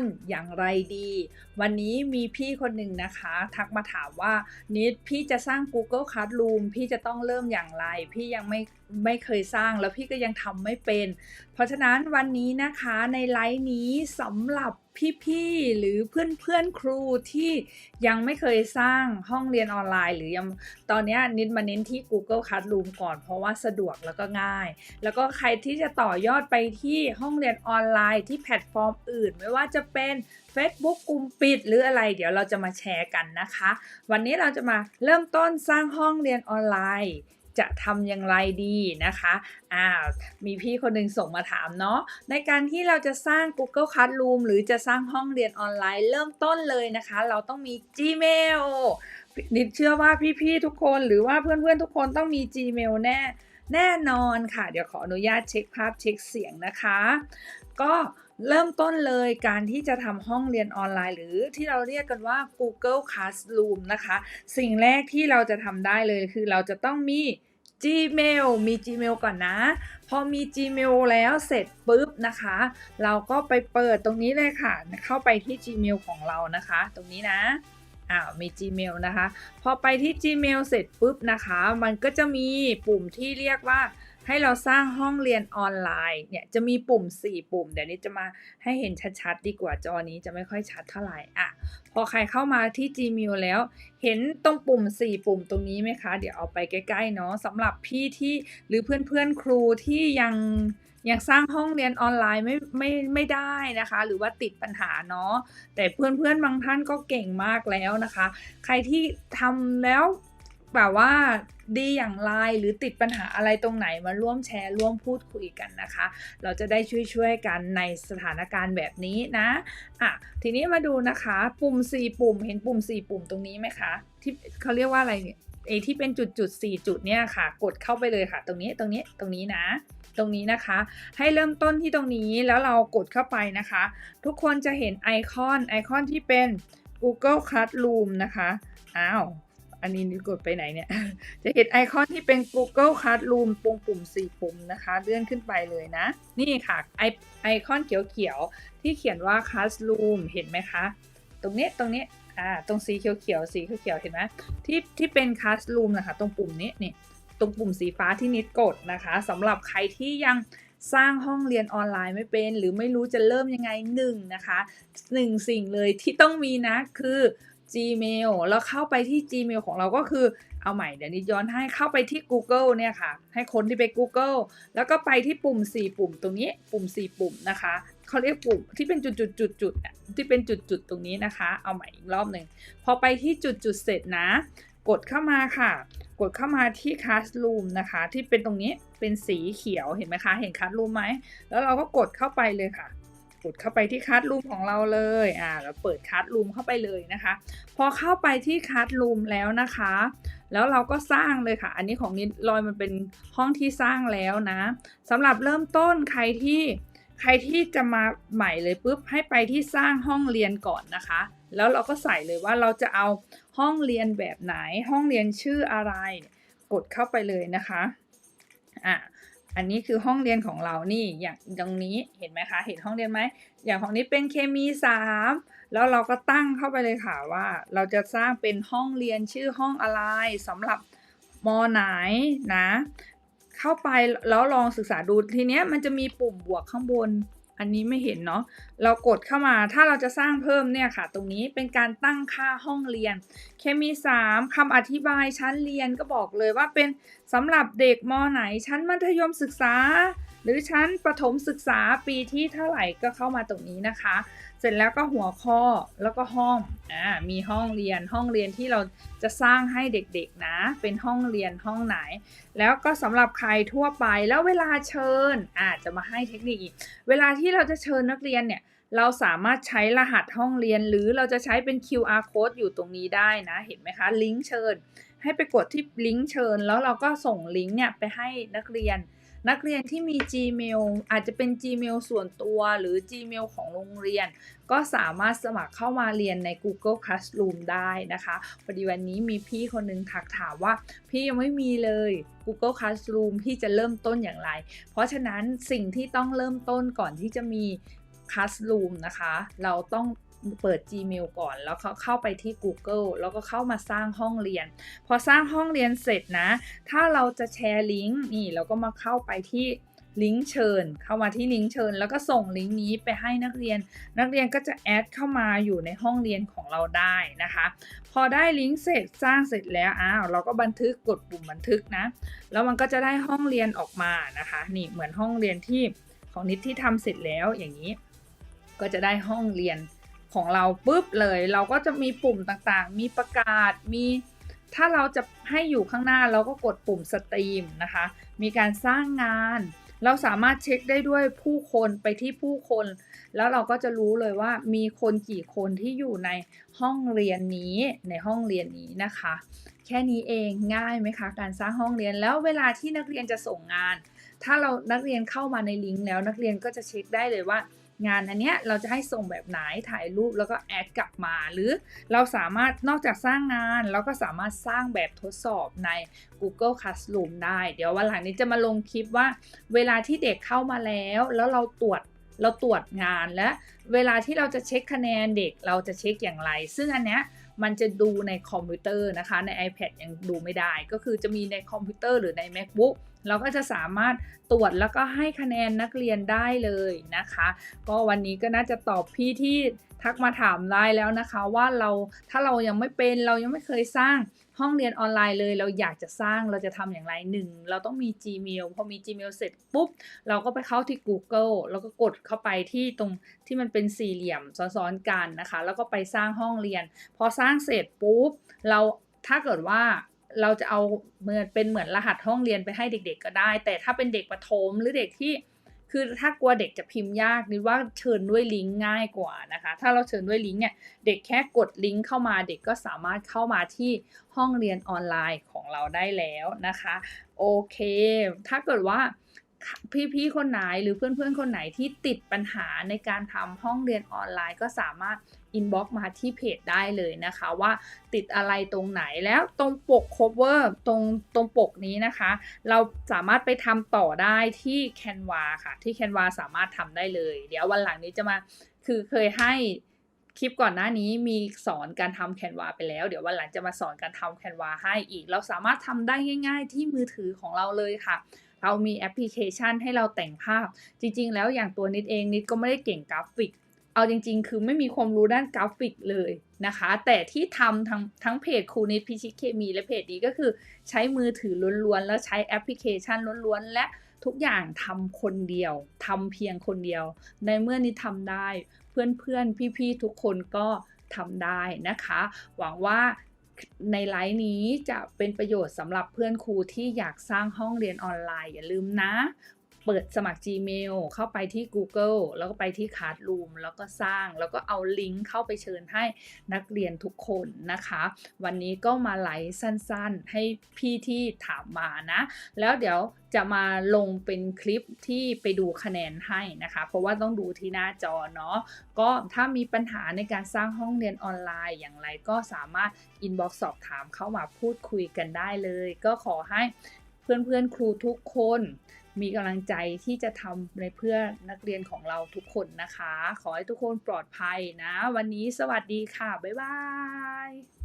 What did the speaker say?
นอย่างไรดี วันนี้มีพี่คนหนึ่งนะคะ ทักมาถามว่านิดพี่จะสร้าง Google Classroom พี่จะต้องเริ่มอย่างไร พี่ยังไม่ไม่เคยสร้างแล้วพี่ก็ยังทำไม่เป็น เพราะฉะนั้นวันนี้นะคะในไลฟ์นี้สำหรับพี่ๆหรือเพื่อนๆครูที่ยังไม่เคยสร้างห้องเรียนออนไลน์ หรือยังตอนนี้นิดมาเน้นที่ Google Classroom ก่อนเพราะว่าสะดวกแล้วก็ง่าย แล้วก็ใครที่จะต่อยอดไปที่ห้องเรียนออนไลน์ที่แพลตฟอร์มอื่น ไม่ว่าจะเป็น Facebook กลุ่มปิดหรืออะไร เดี๋ยวเราจะมาแชร์กันนะคะ วันนี้เราจะมาเริ่มต้นสร้างห้องเรียนออนไลน์ จะทำอย่างไรดีนะคะอ่ามีพี่คนหนึ่งส่งมาถามเนาะในการที่เราจะสร้าง Google Classroom หรือจะสร้างห้องเรียนออนไลน์เริ่มต้นเลยนะคะ เราต้องมี Gmail นิดเชื่อว่าพี่ๆทุกคนหรือว่าเพื่อนๆทุกคนต้องมี Gmail แน่แน่นอนค่ะ เดี๋ยวขออนุญาตเช็คภาพเช็คเสียงนะคะ ก็ เริ่มต้นเลยการที่จะทำห้องเรียนออนไลน์ หรือที่เราเรียกกันว่า Google Classroom นะคะ สิ่งแรกที่เราจะทำได้เลยคือเราจะต้องมี Gmail มี Gmail ก่อนนะ พอมี Gmail แล้วเสร็จปุ๊บนะคะ เราก็ไปเปิดตรงนี้เลยค่ะ เข้าไปที่ Gmail ของเรานะคะ ตรงนี้นะอ้าวมี Gmail นะคะ พอไปที่ Gmail เสร็จปุ๊บนะคะ มันก็จะมีปุ่มที่เรียกว่า ให้เราสร้างห้องเรียนออนไลน์เนี่ยจะมีปุ่ม 4 ปุ่ม เดี๋ยวนี้จะมาให้เห็นชัดๆ ดีกว่าจอนี้จะไม่ค่อยชัดเท่าไหร่อะพอใครเข้ามาที่ Gmail แล้ว เห็นตรงปุ่ม 4 ปุ่มตรงนี้ไหมคะ เดี๋ยวเอาไปใกล้ๆเนาะสำหรับพี่ที่หรือเพื่อนๆครูที่ยังยังสร้างห้องเรียนออนไลน์ไม่ไม่ไม่ได้นะคะ หรือว่าติดปัญหาเนาะแต่เพื่อนๆบางท่านก็เก่งมากแล้วนะคะ ใครที่ทำแล้ว แบบว่าดีอย่างไรหรือติดปัญหาอะไรตรงไหนมาร่วมแชร์ร่วมพูดคุยกันนะคะ เราจะได้ช่วยๆกันในสถานการณ์แบบนี้นะอะทีนี้มาดูนะคะ ปุ่ม 4 ปุ่มเห็นปุ่ม 4 ปุ่มตรงนี้ไหมคะ ที่เขาเรียกว่าอะไรเนี่ยไอที่เป็นจุดจุดสี่จุดเนี่ยค่ะ กดเข้าไปเลยค่ะ ตรงนี้ตรงนี้ตรงนี้นะ ตรงนี้นะคะ ให้เริ่มต้นที่ตรงนี้แล้วเรากดเข้าไปนะคะ ทุกคนจะเห็นไอคอนไอคอนที่เป็น Google Classroom นะคะอ้าว อันนี้นี่กดไปไหนเนี่ย จะเห็นไอคอนที่เป็น Google Classroom ปุ่มปุ่ม4ปุ่มนะคะ เลื่อนขึ้นไปเลยนะ นี่ค่ะ ไอไอคอนเขียวๆ ที่เขียนว่า Classroom เห็นไหมคะ ตรงนี้ตรงนี้อ่าตรงสีเขียวๆสีเขียวๆเห็นไหมที่ที่เป็น Classroom นะคะตรงปุ่มนี้นี่ตรงปุ่มสีฟ้าที่นิดกดนะคะสำหรับใครที่ยังสร้างห้องเรียนออนไลน์ไม่เป็น หรือไม่รู้จะเริ่มยังไงหนึ่งนะคะหนึ่งสิ่งเลยที่ต้องมีนะคือ Gmail แล้วเข้าไปที่ Gmail ของเราก็คือเอาใหม่เดี๋ยวนี้ย้อนให้เข้าไปที่ Google เนี่ยค่ะ ให้คนที่ไป Google แล้วก็ไปที่ปุ่ม 4 ปุ่มตรงนี้ปุ่ม 4 ปุ่มนะคะเขาเรียกปุ่มที่เป็นจุดจุดจุดจุดที่เป็นจุดจุดตรงนี้นะคะ เอาใหม่อีกรอบหนึ่งพอไปที่จุดจุดเสร็จนะ กดเข้ามาค่ะ กดเข้ามาที่ Classroom นะคะ ที่เป็นตรงนี้เป็นสีเขียวเห็นไหมคะ เห็น Classroom ไหมแล้วเราก็กดเข้าไปเลยค่ะ กดเข้าไปที่คัสรูมของเราเลยอ่าเราเปิดคัสรูมเข้าไปเลยนะคะ พอเข้าไปที่คัสรูมแล้วนะคะ แล้วเราก็สร้างเลยค่ะ อันนี้ของนิดลอยมันเป็นห้องที่สร้างแล้วนะสำหรับเริ่มต้นใครที่ใครที่จะมาใหม่เลยปุ๊บให้ไปที่สร้างห้องเรียนก่อนนะคะ แล้วเราก็ใส่เลยว่าเราจะเอาห้องเรียนแบบไหน ห้องเรียนชื่ออะไร กดเข้าไปเลยนะคะอะ อันนี้คือห้องเรียนของเรานี่อย่างตรงนี้เห็นไหมคะ เห็นห้องเรียนไหมอย่างของนี้เป็นเคมี3แล้วเราก็ตั้งเข้าไปเลยค่ะว่า เราจะสร้างเป็นห้องเรียนชื่อห้องอะไรสำหรับมอไหนนะ เข้าไปแล้วลองศึกษาดูทีเนี้ยมันจะมีปุ่มบวกข้างบน อันนี้ไม่เห็นเนาะเรากดเข้ามาถ้าเราจะสร้างเพิ่มเนี่ยค่ะ ตรงนี้เป็นการตั้งค่าห้องเรียน เคมี 3คำอธิบายชั้นเรียนก็บอกเลยว่าเป็น สำหรับเด็กมไหนชั้นมัธยมศึกษา หรือชั้นประถมศึกษาปีที่เท่าไหร่ก็เข้ามาตรงนี้นะคะ เสร็จแล้วก็หัวข้อแล้วก็ห้องอ่ามีห้องเรียนห้องเรียนที่เราจะสร้างให้เด็กๆนะ เป็นห้องเรียนห้องไหน แล้วก็สำหรับใครทั่วไปแล้วเวลาเชิญอาจจะมาให้เทคนิคอีกเวลาที่เราจะเชิญนักเรียนเนี่ยเราสามารถใช้รหัสห้องเรียนหรือเราจะใช้เป็น QR code อยู่ตรงนี้ได้นะ เห็นไหมคะ ลิงก์เชิญ ให้ไปกดที่ลิงก์เชิญ แล้วเราก็ส่งลิงก์เนี่ยไปให้นักเรียน นักเรียนที่มี Gmail อาจจะเป็น Gmail ส่วนตัวหรือ Gmail ของโรงเรียน ก็สามารถสมัครเข้ามาเรียนใน Google Classroom ได้นะคะพอดีวันนี้มีพี่คนนึงถักถามว่า พี่ยังไม่มีเลย Google Classroom พี่จะเริ่มต้นอย่างไร เพราะฉะนั้นสิ่งที่ต้องเริ่มต้นก่อนที่จะมี Classroom นะคะ เราต้อง เปิด Gmail ก่อน แล้วเขาเข้าไปที่ Google แล้วก็เข้ามาสร้างห้องเรียน พอสร้างห้องเรียนเสร็จนะ ถ้าเราจะแชร์ลิงก์นี่เราก็มาเข้าไปที่ลิงก์เชิญ เข้ามาที่ลิงก์เชิญ แล้วก็ส่งลิงก์นี้ไปให้นักเรียน นักเรียนก็จะแอดเข้ามาอยู่ในห้องเรียนของเราได้นะคะ พอได้ลิงก์เสร็จสร้างเสร็จแล้วอ้าวเราก็บันทึกกดปุ่มบันทึกนะ แล้วมันก็จะได้ห้องเรียนออกมานะคะ นี่เหมือนห้องเรียนที่ของนิดที่ทำเสร็จแล้วอย่างนี้ ก็จะได้ห้องเรียน ของเราปุ๊บเลย เราก็จะมีปุ่มต่างๆ มีประกาศมีถ้าเราจะให้อยู่ข้างหน้าเราก็กดปุ่มสตรีมนะคะ มีการสร้างงาน เราสามารถเช็คได้ด้วยผู้คนไปที่ผู้คน แล้วเราก็จะรู้เลยว่ามีคนกี่คนที่อยู่ในห้องเรียนนี้ในห้องเรียนนี้นะคะ แค่นี้เองง่ายไหมคะ การสร้างห้องเรียนแล้วเวลาที่นักเรียนจะส่งงาน ถ้าเรานักเรียนเข้ามาในลิงก์แล้วนักเรียนก็จะเช็คได้เลยว่า งานอันเนี้ยเราจะให้ส่งแบบไหนถ่ายรูปแล้วก็แอดกลับมา หรือเราสามารถนอกจากสร้างงานเราก็สามารถสร้างแบบทดสอบใน Google Classroom ได้ เดี๋ยววันหลังนี้จะมาลงคลิปว่า เวลาที่เด็กเข้ามาแล้ว แล้วเราตรวจเราตรวจงานและ เวลาที่เราจะเช็คคะแนนเด็กเราจะเช็คอย่างไร ซึ่งอันเนี้ย มันจะดูในคอมพิวเตอร์นะคะ ใน iPad ยังดูไม่ได้ ก็คือจะมีในคอมพิวเตอร์หรือใน MacBook เราก็จะสามารถตรวจแล้วก็ให้คะแนนนักเรียนได้เลยนะคะ ก็วันนี้ก็น่าจะตอบพี่ที่ทักมาถามได้แล้วนะคะ ว่าเราถ้าเรายังไม่เป็นเรายังไม่เคยสร้าง ห้องเรียนออนไลน์เลยเราอยากจะสร้างเราจะทำอย่างไรหนึ่งเราต้องมี Gmail พอมี Gmail เสร็จปุ๊บ เราก็ไปเข้าที่ Google แล้วก็กดเข้าไปที่ตรงที่มันเป็นสี่เหลี่ยมซ้อนๆกันนะคะ แล้วก็ไปสร้างห้องเรียน พอสร้างเสร็จปุ๊บเราถ้าเกิดว่าเราจะเอาเหมือนเป็นเหมือนรหัสห้องเรียนไปให้เด็ก ๆ ก็ได้ แต่ถ้าเป็นเด็กประถมหรือเด็กที่ คือถ้ากลัวเด็กจะพิมพ์ยากนิดว่าเชิญด้วยลิงก์ง่ายกว่านะคะ ถ้าเราเชิญด้วยลิงก์เนี่ยเด็กแค่กดลิงก์เข้ามาเด็กก็สามารถเข้ามาที่ห้องเรียนออนไลน์ของเราได้แล้วนะคะ โอเค ถ้าเกิดว่า พี่ๆคนไหนหรือเพื่อนๆคนไหนที่ติดปัญหาในการทำห้องเรียนออนไลน์ก็สามารถอินบ็อกมาที่เพจได้เลยนะคะ ว่าติดอะไรตรงไหนแล้วตรงปก cover ตรงตรงปกนี้นะคะ เราสามารถไปทำต่อได้ที่ Canva ค่ะ ที่ Canva สามารถทำได้เลย เดี๋ยววันหลังนี้จะมาคือเคยให้คลิปก่อนหน้านี้มีสอนการทำแคนวาไปแล้ว เดี๋ยววันหลังจะมาสอนการทำแคนวาให้อีก เราสามารถทำได้ง่าย ๆ ที่มือถือของเราเลยค่ะ เรามีแอปพลิเคชันให้เราแต่งภาพ จริง ๆ แล้วอย่างตัวนิดเองนิดก็ไม่ได้เก่งกราฟิก เอาจริง ๆ คือไม่มีความรู้ด้านกราฟิกเลยนะคะ แต่ที่ทำทั้งทั้งเพจครูนิดพิชิตเคมีและเพจนี้ก็คือ ใช้มือถือล้วนๆ แล้วใช้แอปพลิเคชันล้วนๆ และทุกอย่างทำคนเดียวทำเพียงคนเดียว ในเมื่อนี้ทำได้เพื่อนๆ พี่ๆ ทุกคนก็ทำได้นะคะ หวังว่า ในไลฟ์นี้จะเป็นประโยชน์สำหรับเพื่อนครูที่อยากสร้างห้องเรียนออนไลน์อย่าลืมนะ เปิดสมัคร Gmail เข้าไปที่ Google แล้วก็ไปที่ Classroom แล้วก็สร้าง แล้วก็เอาลิงก์เข้าไปเชิญให้นักเรียนทุกคนนะคะ วันนี้ก็มาไลฟ์สั้นๆ ให้พี่ที่ถามมานะ แล้วเดี๋ยวจะมาลงเป็นคลิปที่ไปดูคะแนนให้นะคะ เพราะว่าต้องดูที่หน้าจอเนาะก็ถ้ามีปัญหาในการสร้างห้องเรียนออนไลน์อย่างไรก็สามารถอินบ็อกซ์สอบถามเข้ามาพูดคุยกันได้เลย ก็ขอให้ เพื่อนๆครูทุกคนมีกำลังใจที่จะทำในเพื่อนักเรียนของเราทุกคนนะคะ ขอให้ทุกคนปลอดภัยนะ วันนี้สวัสดีค่ะ บ๊ายบาย